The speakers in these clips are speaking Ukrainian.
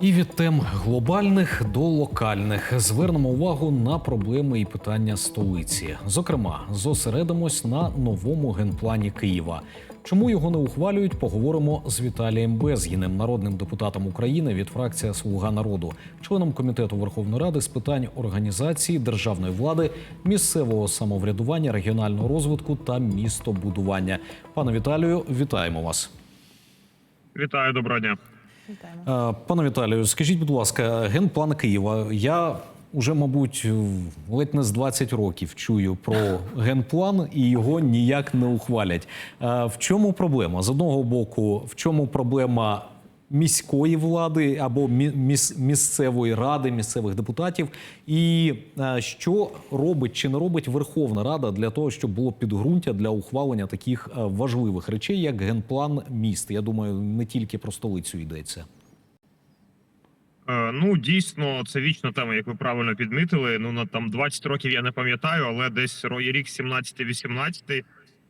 І від тем глобальних до локальних звернемо увагу на проблеми і питання столиці. Зокрема, зосередимось на новому генплані Києва. Чому його не ухвалюють? Поговоримо з Віталієм Безгіним, народним депутатом України від фракції Слуга народу, членом комітету Верховної Ради з питань організації державної влади, місцевого самоврядування, регіонального розвитку та містобудування. Пане Віталію, вітаємо вас. Вітаю, доброго дня. Вітаємо. Е, Пане Віталію, скажіть, будь ласка, генплан Києва. Я Уже, мабуть, ледь не з 20 років чую про генплан і його ніяк не ухвалять. Е, В чому проблема? З одного боку, в чому проблема міської влади або мі- міс- місцевої ради, місцевих депутатів, і е, що робить чи не робить Верховна Рада для того, щоб було підґрунтя для ухвалення таких е, важливих речей, як генплан міст? Я думаю, не тільки про столицю йдеться. Е, Ну, дійсно, це вічна тема, як ви правильно підмітили. Ну, на там 20 років я не пам'ятаю, але десь рік 17-18.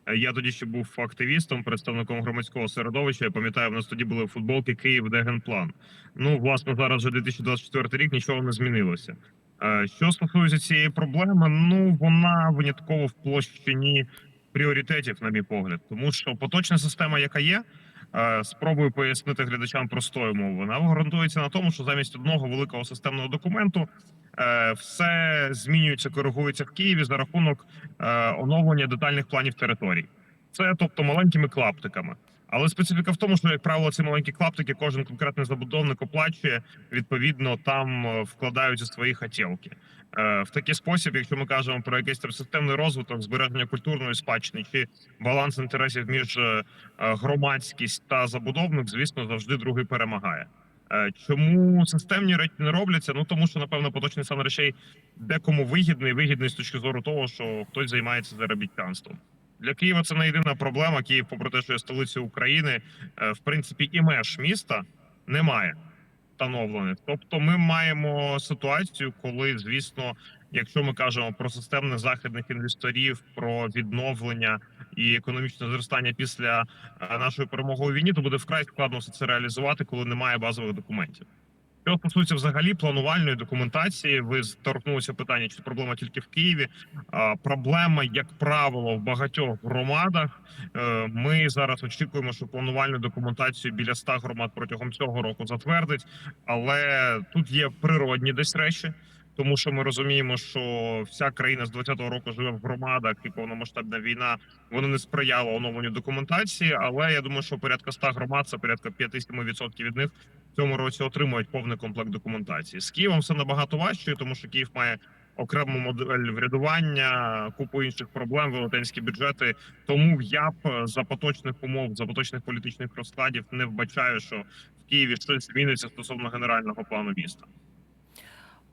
Е, Я тоді ще був активістом, представником громадського середовища. Я пам'ятаю, в нас тоді були футболки Київ, де генплан. Ну, власне, зараз вже 2024 рік нічого не змінилося. Е, Що стосується цієї проблеми, ну вона винятково в площині пріоритетів, на мій погляд, тому що поточна система, яка є, Спробую пояснити глядачам простою мовою. Вона гарантується на тому, що замість одного великого системного документу е, все змінюється, коригується в Києві за рахунок е, оновлення детальних планів територій. Це тобто маленькими клаптиками. Але специфіка в тому, що як правило, ці маленькі клаптики кожен конкретний забудовник оплачує. Відповідно, там е, вкладаються свої хотілки. Е, В такий спосіб, якщо ми кажемо про якийсь там системний розвиток, збереження культурної спадщини чи баланс інтересів між е, громадськість та забудовник, звісно, завжди другий перемагає. Чому системні речі не робляться? Ну тому що напевно поточний стан речей декому вигідний, вигідний з точки зору того, що хтось займається заробітчанством. Для Києва це не єдина проблема. Київ, попри те, що є столицею України, е, в принципі, і меж міста немає встановлених. Тобто, ми маємо ситуацію, коли, звісно, якщо ми кажемо про системне західних інвесторів, про відновлення і економічне зростання після е, нашої перемоги у війні, то буде вкрай складно все це реалізувати, коли немає базових документів. Що стосується взагалі планувальної документації, ви торкнулися питання, чи проблема тільки в Києві. А, Проблема, як правило, в багатьох громадах. Е, Ми зараз очікуємо, що планувальну документацію біля 100 громад протягом цього року затвердить, але тут є природні десь речі. Тому що ми розуміємо, що вся країна з 20-го року живе в громадах, і повномасштабна війна вони не сприяла оновленню документації. Але я думаю, що порядка 100 громад, це порядка 5-7% від них цьому році отримують повний комплект документації. З Києвом все набагато важче, тому що Київ має окрему модель врядування, купу інших проблем, велетенські бюджети. Тому я б е, за поточних умов, за поточних політичних розкладів не вбачаю, що в Києві щось зміниться стосовно генерального плану міста.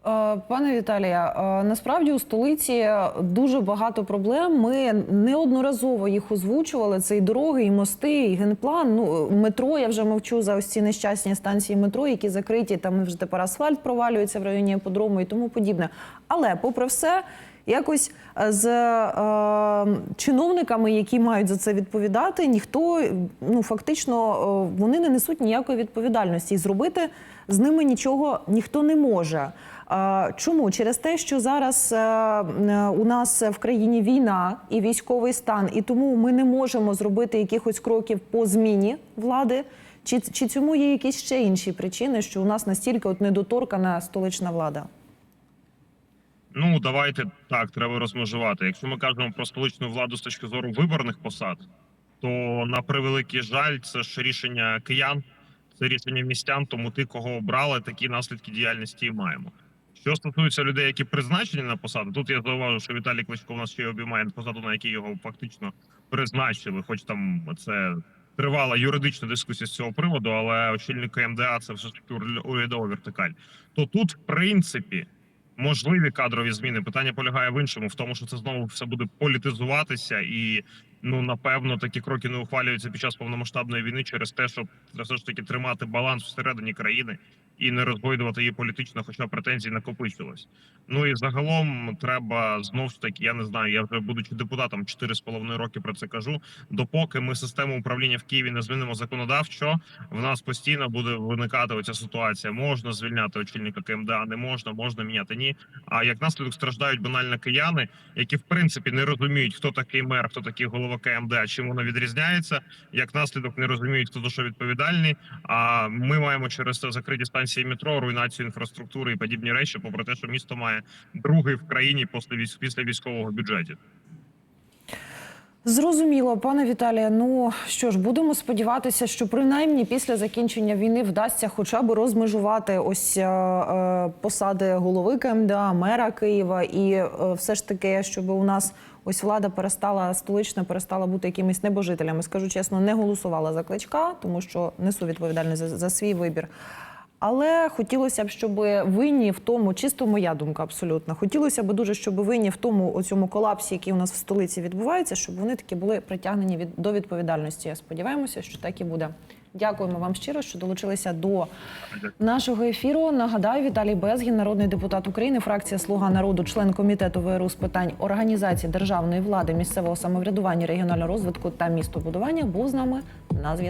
Е, Пане Віталія, е, насправді у столиці дуже багато проблем. Ми неодноразово їх озвучували. Це і дороги, і мости, і генплан. Ну метро. Я вже мовчу за ось ці нещасні станції метро, які закриті. Там вже тепер асфальт провалюється в районі іподрому і тому подібне. Але, попри все. Якось е, з е, чиновниками, які мають за це відповідати, ніхто ну фактично вони не несуть ніякої відповідальності, і зробити з ними нічого ніхто не може. Чому через те, що зараз е, е, у нас в країні війна і військовий стан, і тому ми не можемо зробити якихось кроків по зміні влади? Чи, чи цьому є якісь ще інші причини, що у нас настільки от недоторкана столична влада? Ну давайте так, треба розмежувати. Якщо ми кажемо про столичну владу з точки зору виборних посад, то на превеликий жаль, це ж рішення киян, це рішення містян. Тому ти, кого обрали, такі наслідки діяльності і маємо. Що стосується людей, які призначені на посаду, тут я зауважу, що Віталій Кличко у нас ще й обіймає посаду, на якій його фактично призначили, хоч там це тривала юридична дискусія з цього приводу, але очільник КМДА це все ж таки ур- урядова вертикаль. То тут, в принципі, можливі кадрові зміни. Питання полягає в іншому, в тому, що це знову все буде політизуватися, і ну напевно такі кроки не ухвалюються під час повномасштабної війни через те, щоб все ж таки тримати баланс всередині країни і не розгойдувати її політично, хоча претензій накопичилось. Ну і загалом треба знов ж таки, я не знаю, я вже будучи депутатом 4,5 роки про це кажу. Допоки ми систему управління в Києві не змінимо законодавчо, в нас постійно буде виникати оця ситуація. Можна звільняти очільника КМДА, не можна, можна міняти ні. А як наслідок страждають банально кияни, які в принципі не розуміють, хто такий мер, хто такий голова КМДА, чим воно відрізняється. Як наслідок не розуміють, хто за що відповідальний. А ми маємо через це закриті станції метро, руйнацію інфраструктури і подібні речі, попри те, що місто має другий в країні після військового бюджету. Зрозуміло, пане Віталія. Ну що ж, будемо сподіватися, що принаймні після закінчення війни вдасться хоча б розмежувати ось е, е, посади голови КМДА, мера Києва, і е, все ж таки, щоб у нас ось влада перестала столична, перестала бути якимись небожителями. Скажу чесно, не голосувала за кличка, тому що несу відповідальність за, за свій вибір. Але хотілося б, щоб винні в тому, чисто моя думка абсолютно. Хотілося б дуже, щоб винні в тому у цьому колапсі, який у нас в столиці відбувається, щоб вони таки були притягнені від до відповідальності. Сподіваємося, що так і буде. Дякуємо вам щиро, що долучилися до нашого ефіру. Нагадаю, Віталій Безгін, народний депутат України, фракція Слуга народу, член комітету ВРУ з питань організації державної влади, місцевого самоврядування, регіонального розвитку та містобудування, був з нами на зв'язку.